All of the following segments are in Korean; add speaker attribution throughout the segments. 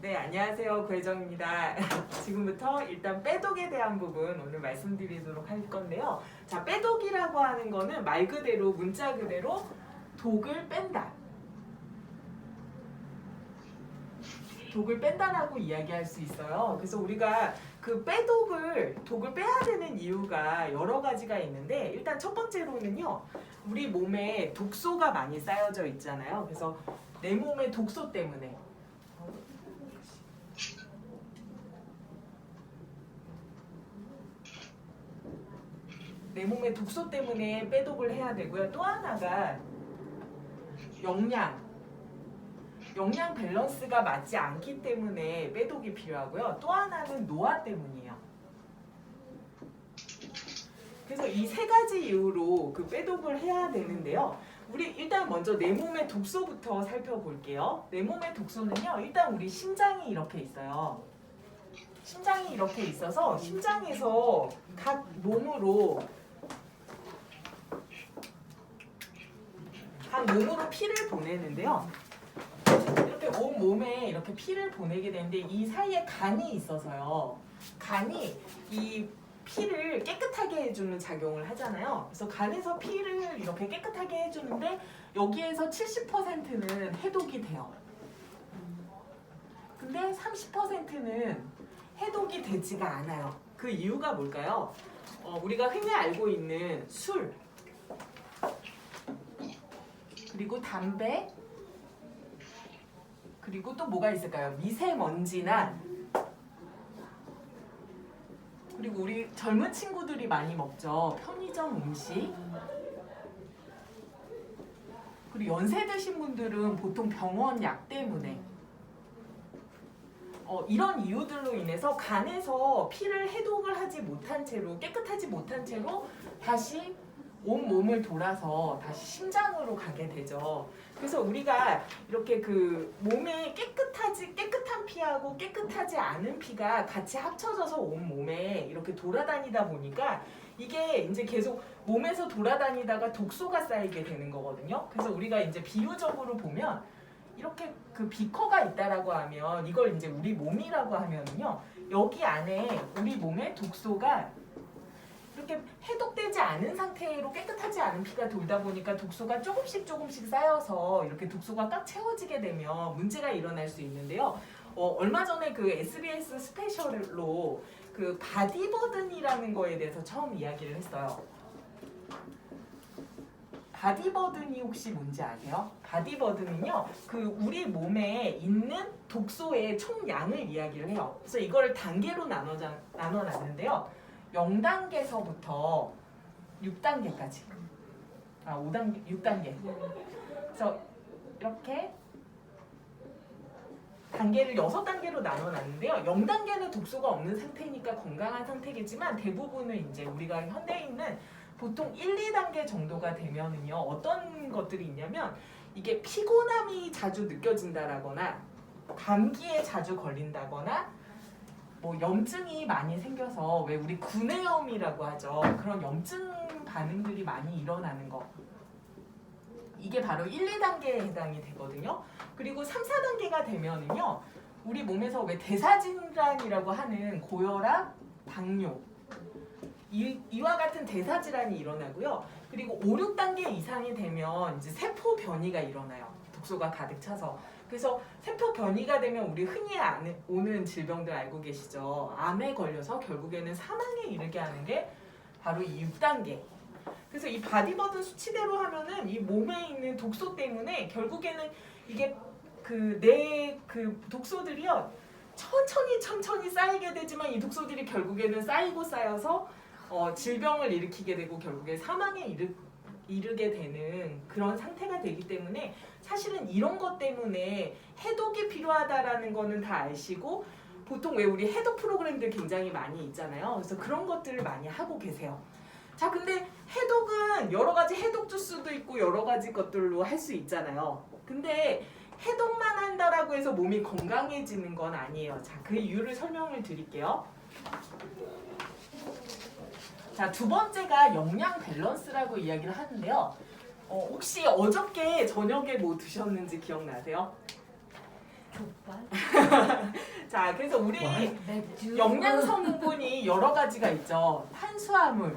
Speaker 1: 네, 안녕하세요. 구혜정입니다. 지금부터 일단 빼독에 대한 부분 오늘 말씀드리도록 할 건데요. 자, 빼독이라고 하는 거는 말 그대로 문자 그대로 독을 뺀다. 독을 뺀다라고 이야기할 수 있어요. 그래서 우리가 그 빼독을 독을 빼야 되는 이유가 여러 가지가 있는데 일단 첫 번째로는요. 우리 몸에 독소가 많이 쌓여져 있잖아요. 그래서 내 몸의 독소 때문에 내 몸의 독소 때문에 빼독을 해야 되고요. 또 하나가 영양. 영양 밸런스가 맞지 않기 때문에 빼독이 필요하고요. 또 하나는 노화 때문이에요. 그래서 이 세 가지 이유로 그 빼독을 해야 되는데요. 우리 일단 먼저 내 몸의 독소부터 살펴볼게요. 내 몸의 독소는요. 일단 우리 심장이 이렇게 있어요. 심장이 이렇게 있어서 심장에서 각 몸으로 각 몸으로 피를 보내는데요. 이렇게 온 몸에 이렇게 피를 보내게 되는데 이 사이에 간이 있어서요. 간이 이 피를 깨끗하게 해주는 작용을 하잖아요. 그래서 간에서 피를 이렇게 깨끗하게 해주는데 여기에서 70%는 해독이 돼요. 근데 30%는 해독이 되지가 않아요. 그 이유가 뭘까요? 어, 우리가 흔히 알고 있는 술, 그리고 담배, 그리고 또 뭐가 있을까요? 미세먼지나 그리고 우리 젊은 친구들이 많이 먹죠. 편의점 음식. 그리고 연세 드신 분들은 보통 병원 약 때문에 어, 이런 이유들로 인해서 간에서 피를 해독을 하지 못한 채로 깨끗하지 못한 채로 다시 온 몸을 돌아서 다시 심장으로 가게 되죠. 그래서 우리가 이렇게 그 몸에 깨끗하지 깨끗한 피하고 깨끗하지 않은 피가 같이 합쳐져서 온 몸에 이렇게 돌아다니다 보니까 이게 이제 계속 몸에서 돌아다니다가 독소가 쌓이게 되는 거거든요. 그래서 우리가 이제 비유적으로 보면 이렇게 그 비커가 있다라고 하면 이걸 이제 우리 몸이라고 하면은요 여기 안에 우리 몸에 독소가 이렇게 해독되지 않은 상태로 깨끗하지 않은 피가 돌다 보니까 독소가 조금씩 조금씩 쌓여서 이렇게 독소가 꽉 채워지게 되면 문제가 일어날 수 있는데요. 어, 얼마 전에 그 SBS 스페셜로 그 바디버든이라는 거에 대해서 처음 이야기를 했어요. 바디버든이 혹시 뭔지 아세요? 바디버든은요, 그 우리 몸에 있는 독소의 총량을 이야기를 해요. 그래서 이거를 단계로 나눠 나눠 놨는데요. 0단계서부터 6단계까지. 아, 5단계, 6단계. 그래서 이렇게 단계를 6단계로 나눠 놨는데요. 0단계는 독소가 없는 상태니까 건강한 상태겠지만 대부분은 이제 우리가 현대인은 보통 1, 2단계 정도가 되면은요. 어떤 것들이 있냐면 이게 피곤함이 자주 느껴진다라거나 감기에 자주 걸린다거나 뭐 염증이 많이 생겨서 왜 우리 구내염이라고 하죠. 그런 염증 반응들이 많이 일어나는 거. 이게 바로 1, 2단계에 해당이 되거든요. 그리고 3, 4단계가 되면은요. 우리 몸에서 왜 대사질환이라고 하는 고혈압, 당뇨 이, 이와 같은 대사질환이 일어나고요. 그리고 5, 6단계 이상이 되면 이제 세포 변이가 일어나요. 독소가 가득 차서. 그래서 세포 변이가 되면 우리 흔히 오는 질병들 알고 계시죠? 암에 걸려서 결국에는 사망에 이르게 하는 게 바로 이 6단계. 그래서 이 바디버든 수치대로 하면은 이 몸에 있는 독소 때문에 결국에는 이게 그 내그 독소들이요 천천히 천천히 쌓이게 되지만 이 독소들이 결국에는 쌓이고 쌓여서 어, 질병을 일으키게 되고 결국에 사망에 이르, 이르게 되는 그런 상태가 되기 때문에 사실은 이런 것 때문에 해독이 필요하다라는 거는 다 아시고 보통 왜 우리 해독 프로그램들 굉장히 많이 있잖아요. 그래서 그런 것들을 많이 하고 계세요. 자, 근데 해독은 여러 가지 해독 주스도 있고 여러 가지 것들로 할 수 있잖아요. 근데 해독만 한다라고 해서 몸이 건강해지는 건 아니에요. 자, 그 이유를 설명을 드릴게요. 자, 두 번째가 영양 밸런스라고 이야기를 하는데요. 어, 혹시 어저께 저녁에 뭐 드셨는지 기억나세요?
Speaker 2: 족발,
Speaker 1: 자, 그래서 우리
Speaker 2: 맥주,
Speaker 1: 영양 성분이 여러 가지가 있죠. 탄수화물,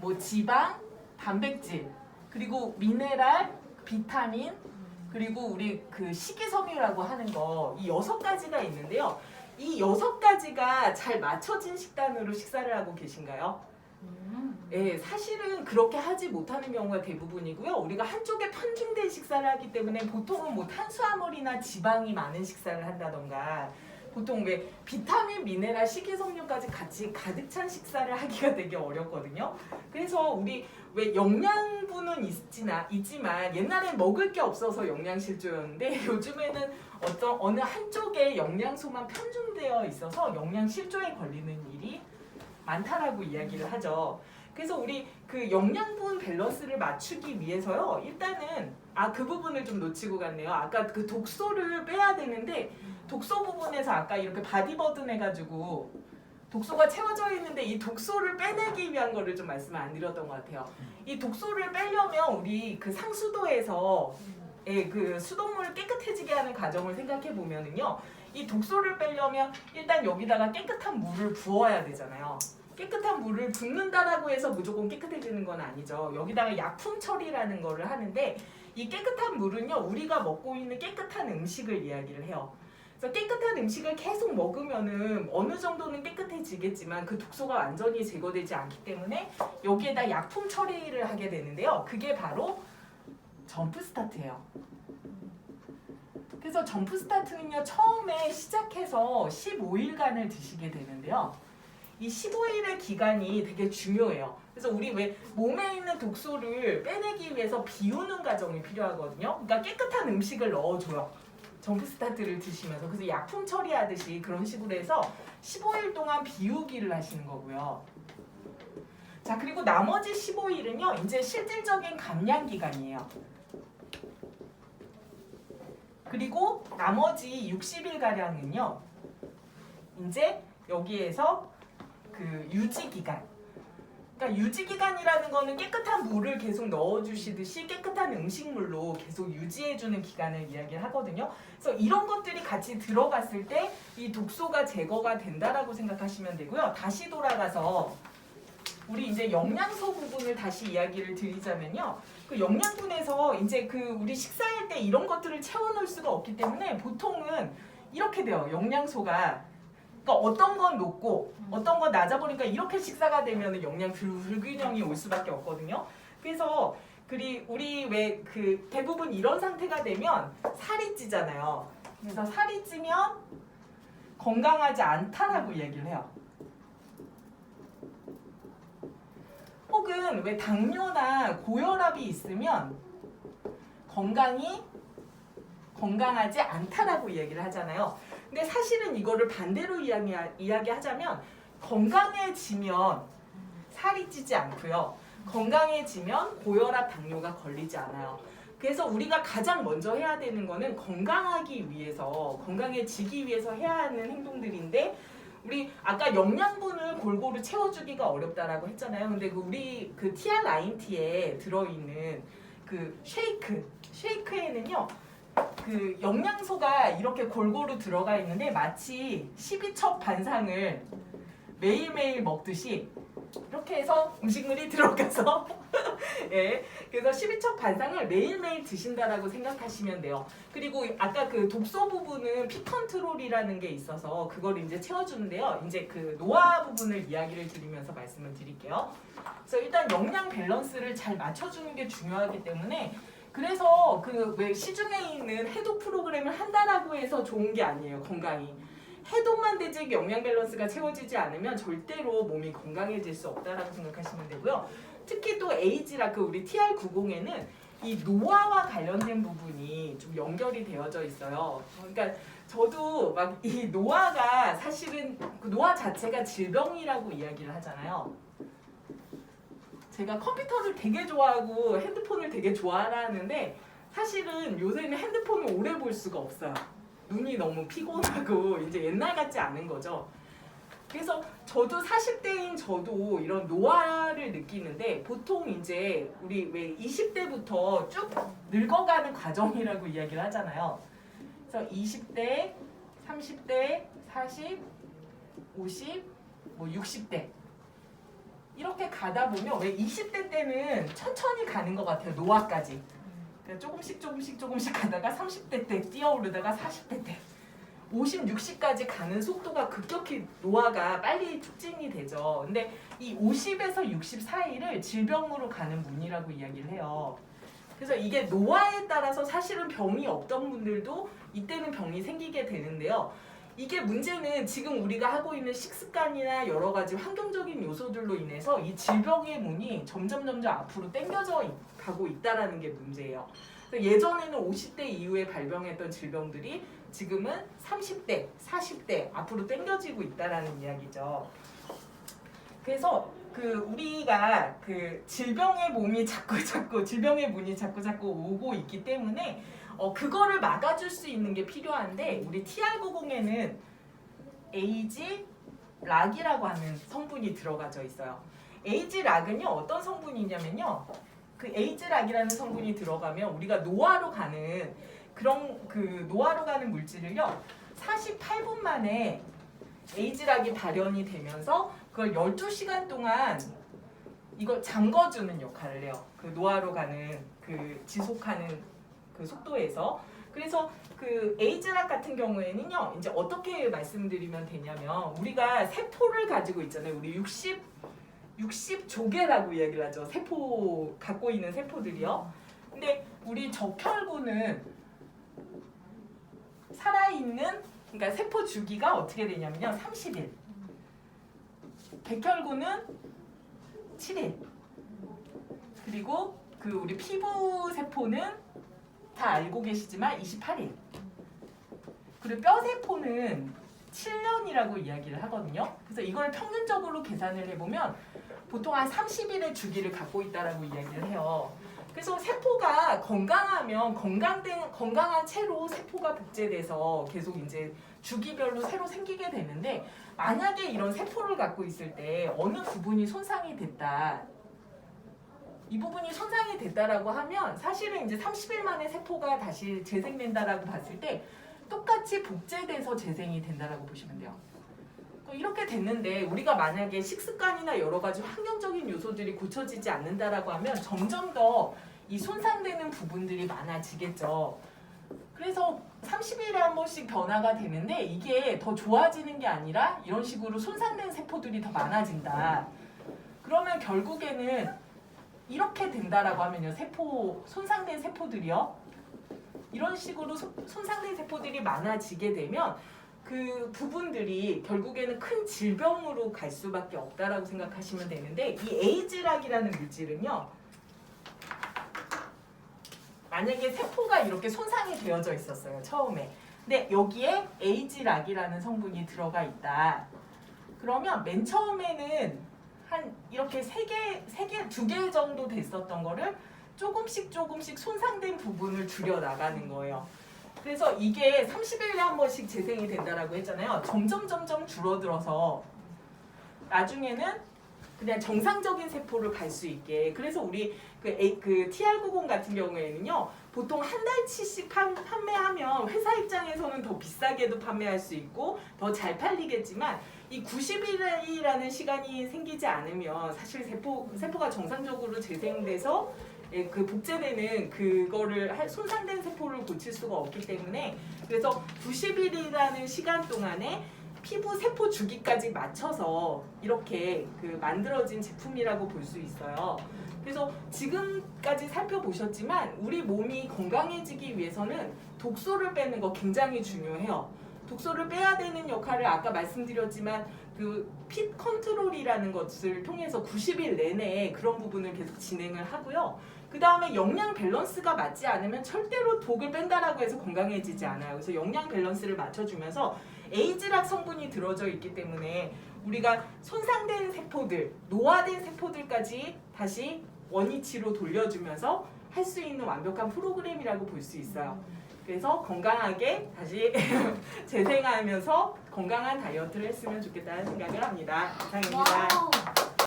Speaker 1: 뭐 지방, 단백질, 그리고 미네랄, 비타민, 그리고 우리 그 식이섬유라고 하는 거 이 여섯 가지가 있는데요. 이 여섯 가지가 잘 맞춰진 식단으로 식사를 하고 계신가요?
Speaker 2: 음,
Speaker 1: 예, 사실은 그렇게 하지 못하는 경우가 대부분이고요. 우리가 한쪽에 편중된 식사를 하기 때문에 보통은 뭐 탄수화물이나 지방이 많은 식사를 한다던가 보통 왜 비타민, 미네랄, 식이섬유까지 같이 가득 찬 식사를 하기가 되게 어렵거든요. 그래서 우리 왜 영양분은 있지나, 있지만 옛날엔 먹을 게 없어서 영양실조였는데 요즘에는 어떤 어느 한쪽에 영양소만 편중되어 있어서 영양실조에 걸리는 일이 많다라고 이야기를 하죠. 그래서 우리 그 영양분 밸런스를 맞추기 위해서요. 일단은 아 그 부분을 좀 놓치고 갔네요. 아까 그 독소를 빼야 되는데 독소 부분에서 아까 이렇게 바디버든 해가지고 독소가 채워져 있는데 이 독소를 빼내기 위한 거를 좀 말씀을 안 드렸던 것 같아요. 이 독소를 빼려면 우리 그 상수도에서 예, 그 수돗물을 깨끗해지게 하는 과정을 생각해 보면은요. 이 독소를 빼려면 일단 여기다가 깨끗한 물을 부어야 되잖아요. 깨끗한 물을 붓는다라고 해서 무조건 깨끗해지는 건 아니죠. 여기다가 약품 처리라는 거를 하는데 이 깨끗한 물은요. 우리가 먹고 있는 깨끗한 음식을 이야기를 해요. 그래서 깨끗한 음식을 계속 먹으면은 어느 정도는 깨끗해지겠지만 그 독소가 완전히 제거되지 않기 때문에 여기에다 약품 처리를 하게 되는데요. 그게 바로 점프 스타트예요. 그래서 점프 스타트는요 처음에 시작해서 15일간을 드시게 되는데요. 이 15일의 기간이 되게 중요해요. 그래서 우리 왜 몸에 있는 독소를 빼내기 위해서 비우는 과정이 필요하거든요. 그러니까 깨끗한 음식을 넣어줘요. 점프 스타트를 드시면서 그래서 약품 처리하듯이 그런 식으로 해서 15일 동안 비우기를 하시는 거고요. 자 그리고 나머지 15일은요 이제 실질적인 감량 기간이에요. 그리고 나머지 60일 가량은요 이제 여기에서 그 유지 기간. 그러니까 유지 기간이라는 거는 깨끗한 물을 계속 넣어주시듯이 깨끗한 음식물로 계속 유지해주는 기간을 이야기를 하거든요. 그래서 이런 것들이 같이 들어갔을 때 이 독소가 제거가 된다라고 생각하시면 되고요. 다시 돌아가서 우리 이제 영양소 부분을 다시 이야기를 드리자면요. 그 영양분에서 이제 그 우리 식사할 때 이런 것들을 채워넣을 수가 없기 때문에 보통은 이렇게 돼요. 영양소가 그러니까 어떤 건 높고 어떤 건 낮아 보니까 이렇게 식사가 되면 영양 불- 불균형이 올 수밖에 없거든요. 그래서 그리 우리 왜 그 대부분 이런 상태가 되면 살이 찌잖아요. 그래서 살이 찌면 건강하지 않다라고 얘기를 해요. 혹은 왜 당뇨나 고혈압이 있으면 건강이 건강하지 않다라고 이야기를 하잖아요. 근데 사실은 이거를 반대로 이야기, 이야기하자면 건강해지면 살이 찌지 않고요. 건강해지면 고혈압, 당뇨가 걸리지 않아요. 그래서 우리가 가장 먼저 해야 되는 거는 건강하기 위해서 건강해지기 위해서 해야 하는 행동들인데 우리 아까 영양분을 골고루 채워주기가 어렵다라고 했잖아요. 근데 그 우리 그 TR 라인티에 들어있는 그 쉐이크 쉐이크에는요 그 영양소가 이렇게 골고루 들어가 있는데 마치 12첩 반상을 매일매일 먹듯이 이렇게 해서 음식물이 들어가서 예 그래서 12첩 반상을 매일매일 드신다라고 생각하시면 돼요. 그리고 아까 그 독소 부분은 피 컨트롤이라는 게 있어서 그걸 이제 채워주는데요. 이제 그 노화 부분을 이야기를 드리면서 말씀을 드릴게요. 그래서 일단 영양 밸런스를 잘 맞춰주는 게 중요하기 때문에 그래서 그 왜 시중에 있는 해독 프로그램을 한다라고 해서 좋은 게 아니에요 건강이. 해독만 되지 영양 밸런스가 채워지지 않으면 절대로 몸이 건강해질 수 없다라고 생각하시면 되고요. 특히 또 에이지라 그 우리 TR90에는 이 노화와 관련된 부분이 좀 연결이 되어져 있어요. 그러니까 저도 막 이 노화가 사실은 그 노화 자체가 질병이라고 이야기를 하잖아요 제가 컴퓨터를 되게 좋아하고 핸드폰을 되게 좋아하는데 사실은 요새는 핸드폰을 오래 볼 수가 없어요. 눈이 너무 피곤하고 이제 옛날 같지 않은 거죠. 그래서 저도 40대인 저도 이런 노화를 느끼는데 보통 이제 우리 왜 20대부터 쭉 늙어가는 과정이라고 이야기를 하잖아요. 그래서 20대, 30대, 40, 50, 뭐 60대 이렇게 가다 보면 왜 20대 때는 천천히 가는 것 같아요 노화까지 그러니까 조금씩 조금씩 조금씩 가다가 30대 때 뛰어오르다가 40대 때 50, 60까지 가는 속도가 급격히 노화가 빨리 촉진이 되죠. 근데 이 50에서 60 사이를 질병으로 가는 문이라고 이야기를 해요. 그래서 이게 노화에 따라서 사실은 병이 없던 분들도 이때는 병이 생기게 되는데요. 이게 문제는 지금 우리가 하고 있는 식습관이나 여러 가지 환경적인 요소들로 인해서 이 질병의 문이 점점 점점 앞으로 당겨져 있- 가고 있다라는 게 문제예요. 예전에는 50대 이후에 발병했던 질병들이 지금은 30대, 40대 앞으로 당겨지고 있다라는 이야기죠. 그래서 그 우리가 그 질병의 몸이 자꾸 자꾸 질병의 문이 자꾸 자꾸 오고 있기 때문에 어 그거를 막아줄 수 있는 게 필요한데 우리 TR90에는 에이지 락이라고 하는 성분이 들어가져 있어요. 에이지 락은요 어떤 성분이냐면요 그 에이지 락이라는 성분이 들어가면 우리가 노화로 가는 그런 그 노화로 가는 물질을요 48분 만에 에이지락이 발현이 되면서 그걸 12시간 동안 이걸 잠궈주는 역할을 해요. 그 노화로 가는 그 지속하는 그 속도에서 그래서 그 에이즈락 같은 경우에는요 이제 어떻게 말씀드리면 되냐면 우리가 세포를 가지고 있잖아요. 우리 60 60 조개라고 이야기를 하죠. 세포 갖고 있는 세포들이요. 근데 우리 적혈구는 살아있는 그러니까 세포 주기가 어떻게 되냐면요. 30일. 백혈구는 7일. 그리고 그 우리 피부 세포는 다 알고 계시지만 28일. 그리고 뼈 세포는 7년이라고 이야기를 하거든요. 그래서 이걸 평균적으로 계산을 해보면 보통 한 30일의 주기를 갖고 있다라고 이야기를 해요. 그래서 세포가 건강하면 건강된 건강한 채로 세포가 복제돼서 계속 이제 주기별로 새로 생기게 되는데 만약에 이런 세포를 갖고 있을 때 어느 부분이 손상이 됐다. 이 부분이 손상이 됐다라고 하면 사실은 이제 30일 만에 세포가 다시 재생된다라고 봤을 때 똑같이 복제돼서 재생이 된다라고 보시면 돼요. 그 이렇게 됐는데 우리가 만약에 식습관이나 여러 가지 환경적인 요소들이 고쳐지지 않는다라고 하면 점점 더 이 손상되는 부분들이 많아지겠죠. 그래서 30일에 한 번씩 변화가 되는데 이게 더 좋아지는 게 아니라 이런 식으로 손상된 세포들이 더 많아진다. 그러면 결국에는 이렇게 된다라고 하면요. 세포 손상된 세포들이요. 이런 식으로 소- 손상된 세포들이 많아지게 되면 그 부분들이 결국에는 큰 질병으로 갈 수밖에 없다라고 생각하시면 되는데 이 에이즈락이라는 물질은요. 만약에 세포가 이렇게 손상이 되어져 있었어요 처음에 근데 여기에 에이지락이라는 성분이 들어가 있다 그러면 맨 처음에는 한 이렇게 세 개, 세 개, 두 개 정도 됐었던 거를 조금씩 조금씩 손상된 부분을 줄여 나가는 거예요. 그래서 이게 30일에 한 번씩 재생이 된다라고 했잖아요. 점점 점점 줄어들어서 나중에는 그냥 정상적인 세포를 갈 수 있게. 그래서 우리 그, 그 TR90 같은 경우에는요. 보통 한 달치씩 판, 판매하면 회사 입장에서는 더 비싸게도 판매할 수 있고 더 잘 팔리겠지만 이 90일이라는 시간이 생기지 않으면 사실 세포 세포가 정상적으로 재생돼서 예, 그 복제되는 그거를 할- 손상된 세포를 고칠 수가 없기 때문에 그래서 90일이라는 시간 동안에 피부 세포 주기까지 맞춰서 이렇게 그 만들어진 제품이라고 볼 수 있어요. 그래서 지금까지 살펴보셨지만 우리 몸이 건강해지기 위해서는 독소를 빼는 거 굉장히 중요해요. 독소를 빼야 되는 역할을 아까 말씀드렸지만 그 핏 컨트롤이라는 것을 통해서 90일 내내 그런 부분을 계속 진행을 하고요. 그 다음에 영양 밸런스가 맞지 않으면 절대로 독을 뺀다라고 해서 건강해지지 않아요. 그래서 영양 밸런스를 맞춰주면서 에이즈락 성분이 들어져 있기 때문에 우리가 손상된 세포들, 노화된 세포들까지 다시 원위치로 돌려주면서 할 수 있는 완벽한 프로그램이라고 볼 수 있어요. 그래서 건강하게 다시 재생하면서 건강한 다이어트를 했으면 좋겠다는 생각을 합니다. 이상입니다.
Speaker 2: 와우.